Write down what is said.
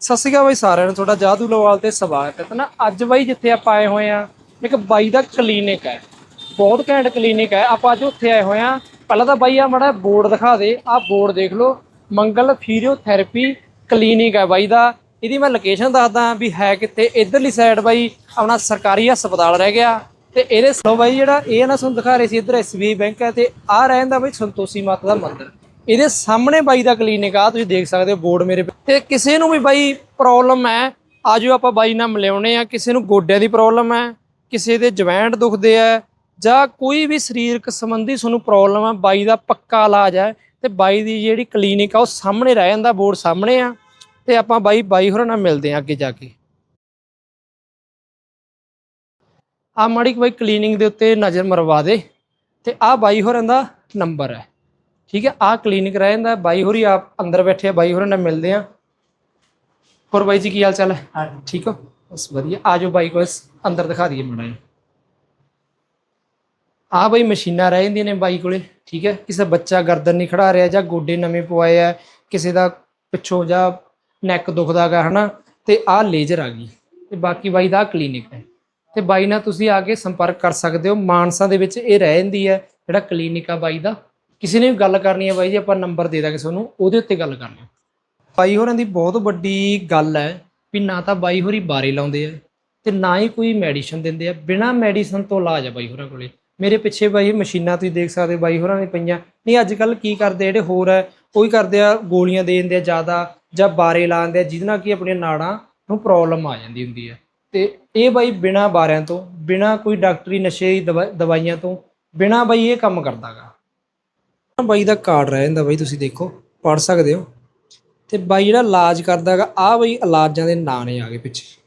ਸਤਿ ਸ਼੍ਰੀ ਅਕਾਲ ਬਾਈ ਸਾਰਿਆਂ ਨੂੰ, ਤੁਹਾਡਾ ਜਾਦੂ ਲੋਵਾਲ ਤੇ ਸਵਾਗਤ ਹੈ। ਤਾਂ ਨਾ, ਅੱਜ ਬਾਈ ਜਿੱਥੇ ਆਪਾਂ ਆਏ ਹੋਏ ਆ ਇੱਕ ਬਾਈ ਦਾ ਕਲੀਨਿਕ ਹੈ। ਬਹੁਤ ਘੈਂਟ ਕਲੀਨਿਕ ਹੈ। ਆਪਾਂ ਅੱਜ ਉੱਥੇ ਆਏ ਹੋਏ ਆ ਪਹਿਲਾਂ ਤਾਂ ਬਾਈ ਆ ਮੜਾ ਬੋਰਡ ਦਿਖਾ ਦੇ। ਆਹ ਬੋਰਡ ਦੇਖ ਲਓ। ਮੰਗਲ ਫਿਜ਼ੀਓਥੈਰੇਪੀ ਕਲੀਨਿਕ ਹੈ ਬਾਈ ਦਾ। ਇਹਦੀ ਮੈਂ ਲੋਕੇਸ਼ਨ ਦੱਸਦਾ ਵੀ ਹੈ ਕਿੱਥੇ। ਇਧਰਲੀ ਸਾਈਡ ਬਾਈ ਆਪਣਾ ਸਰਕਾਰੀ ਹਸਪਤਾਲ ਰਹਿ ਗਿਆ। ਤੇ ਇਹਦੇ ਸੋ ਬਾਈ ਜਿਹੜਾ ਇਹ ਨਾ ਤੁਹਾਨੂੰ ਦਿਖਾ ਰਹੇ ਸੀ, ਇਧਰ ਐਸਬੀਆਈ ਬੈਂਕ ਹੈ ਤੇ ਆਹ ਰਹਿੰਦਾ ਬਾਈ ਸੰਤੋਸ਼ੀ ਮਾਤਾ ਦਾ ਮੰਦਿਰ। ਇਹਦੇ ਸਾਹਮਣੇ ਬਾਈ ਦਾ ਕਲੀਨਿਕ ਆ, ਤੁਸੀਂ ਦੇਖ ਸਕਦੇ ਹੋ ਬੋਰਡ ਮੇਰੇ ਪੇ- ਤੇ ਕਿਸੇ ਨੂੰ ਵੀ ਬਾਈ ਪ੍ਰੋਬਲਮ ਹੈ, ਆਜੋ ਆਪਾਂ ਬਾਈ ਨਾਲ ਮਿਲਾਉਣੇ ਆ, ਕਿਸੇ ਨੂੰ ਗੋਡਿਆਂ ਦੀ ਪ੍ਰੋਬਲਮ ਹੈ, ਕਿਸੇ ਦੇ ਜਵੈਂਟ ਦੁਖਦੇ ਆ, ਜਾਂ ਕੋਈ ਵੀ ਸਰੀਰਕ ਸੰਬੰਧੀ ਤੁਹਾਨੂੰ ਪ੍ਰੋਬਲਮ ਹੈ ਬਾਈ ਦਾ ਪੱਕਾ ਇਲਾਜ ਹੈ, ਤੇ ਬਾਈ ਦੀ ਜਿਹੜੀ ਕਲੀਨਿਕ ਆ, ਉਹ ਸਾਹਮਣੇ ਰਹਿ ਜਾਂਦਾ, ਬੋਰਡ ਸਾਹਮਣੇ ਆ, ਤੇ ਆਪਾਂ ਬਾਈ ਬਾਈ ਹੋਰਾਂ ਨਾਲ ਮਿਲਦੇ ਆ ਅੱਗੇ ਜਾ ਕੇ। ਆ ਮਾੜੀ ਕੁ ਬਾਈ ਕਲੀਨਿਕ ਦੇ ਉੱਤੇ ਨਜ਼ਰ ਮਰਵਾ ਦੇ, ਤੇ ਆ ਬਾਈ ਹੋਰਾਂ ਦਾ ਨੰਬਰ ਹੈ। ਠੀਕ ਹੈ ਆਹ ਕਲੀਨਿਕ ਰਹਿ ਜਾਂਦਾ ਬਾਈ ਹੋਰੀ ਆਪ ਅੰਦਰ ਬੈਠੇ ਆ ਬਾਈ ਹੋਰਾਂ ਨਾਲ ਮਿਲਦੇ ਆ। ਹੋਰ ਬਾਈ ਜੀ ਕੀ ਹਾਲ ਚਾਲ ਹੈ? ਠੀਕ ਹੋ? ਬਸ ਵਧੀਆ। ਆਜੋ ਬਾਈ ਕੋਲ ਅੰਦਰ ਦਿਖਾ ਦਈਏ ਮਾੜਾ ਆ ਬਾਈ ਮਸ਼ੀਨਾਂ ਰਹਿ ਜਾਂਦੀਆਂ ਨੇ ਬਾਈ ਕੋਲੇ ਠੀਕ ਹੈ। ਕਿਸੇ ਬੱਚਾ ਗਰਦਨ ਨਹੀਂ ਖੜਾ ਰਿਹਾ ਜਾਂ ਗੋਡੇ ਨਵੇਂ ਪਵਾਏ ਆ ਕਿਸੇ ਦਾ ਪਿੱਛੋਂ ਜਾਂ ਨੈਕ ਦੁਖਦਾਗਾ ਹਨਾ। ਤੇ ਆਹ ਲੇਜ਼ਰ ਆ ਗਈ। ਤੇ ਬਾਕੀ ਬਾਈ ਦਾ ਕਲੀਨਿਕ ਹੈ। ਤੇ ਬਾਈ ਨਾਲ ਤੁਸੀਂ ਆ ਕੇ ਸੰਪਰਕ ਕਰ ਸਕਦੇ ਹੋ। ਮਾਨਸਾ ਦੇ ਵਿੱਚ ਇਹ ਰਹਿ ਜਾਂਦੀ ਹੈ ਜਿਹੜਾ ਕਲੀਨਿਕ ਆ ਬਾਈ ਦਾ। ਕਿਸੇ ਨੇ ਵੀ ਗੱਲ ਕਰਨੀ ਹੈ ਬਾਈ ਜੀ, ਆਪਾਂ ਨੰਬਰ ਦੇ ਦਾਂਗੇ ਤੁਹਾਨੂੰ, ਉਹਦੇ ਉੱਤੇ ਗੱਲ ਕਰ ਲਿਓ ਬਾਈ ਹੋਰਾਂ ਦੀ ਬਹੁਤ ਵੱਡੀ ਗੱਲ ਹੈ ਵੀ ਨਾ ਤਾਂ ਬਾਈ ਹੋਰੀ ਬਾਰੇ ਲਾਉਂਦੇ ਆ ਤੇ ਨਾ ਹੀ ਕੋਈ ਮੈਡੀਸਨ ਦਿੰਦੇ ਆ। ਬਿਨਾ ਮੈਡੀਸਨ ਤੋਂ ਇਲਾਜ ਆ ਬਾਈ ਹੋਰਾਂ ਕੋਲੇ। ਮੇਰੇ ਪਿੱਛੇ ਬਾਈ ਮਸ਼ੀਨਾਂ ਤੁਸੀਂ ਦੇਖ ਸਕਦੇ ਹੋ, ਬਾਈ ਹੋਰਾਂ ਨੇ ਪਈਆਂ। ਨਹੀਂ ਅੱਜ ਕੱਲ ਕੀ ਕਰਦੇ ਜਿਹੜੇ ਹੋਰ ਹੈ, ਉਹ ਹੀ ਕਰਦੇ ਆ, ਗੋਲੀਆਂ ਦੇ ਦਿੰਦੇ ਆ ਜ਼ਿਆਦਾ ਜਾਂ ਬਾਰੇ ਲਾ ਦਿੰਦੇ ਆ, ਜਿਹਦੇ ਨਾਲ ਕੀ ਆਪਣੀਆਂ ਨਾੜਾਂ ਨੂੰ ਪ੍ਰੋਬਲਮ ਆ ਜਾਂਦੀ ਹੁੰਦੀ ਹੈ। ਤੇ ਇਹ ਬਾਈ ਬਿਨਾ ਬਾਰਿਆਂ ਤੋਂ, ਬਿਨਾ ਕੋਈ ਡਾਕਟਰੀ ਨਸ਼ੇ ਦੀ ਦਵਾ- ਦਵਾਈਆਂ ਤੋਂ, ਬਿਨਾ ਬਾਈ ਇਹ ਕੰਮ ਕਰਦਾਗਾ। ਬਾਈ ਦਾ ਕਾਰਡ ਰਹਿ ਜਾਂਦਾ ਬਾਈ, ਤੁਸੀਂ ਦੇਖੋ ਪੜ ਸਕਦੇ ਹੋ। ਤੇ ਬਾਈ ਜਿਹੜਾ ਇਲਾਜ ਕਰਦਾ ਕਰਦਾਗਾ ਆ ਬਾਈ ਇਲਾਜਾਂ ਦੇ ਨਾਂ ਨੇ ਆ ਗਏ ਪਿੱਛੇ।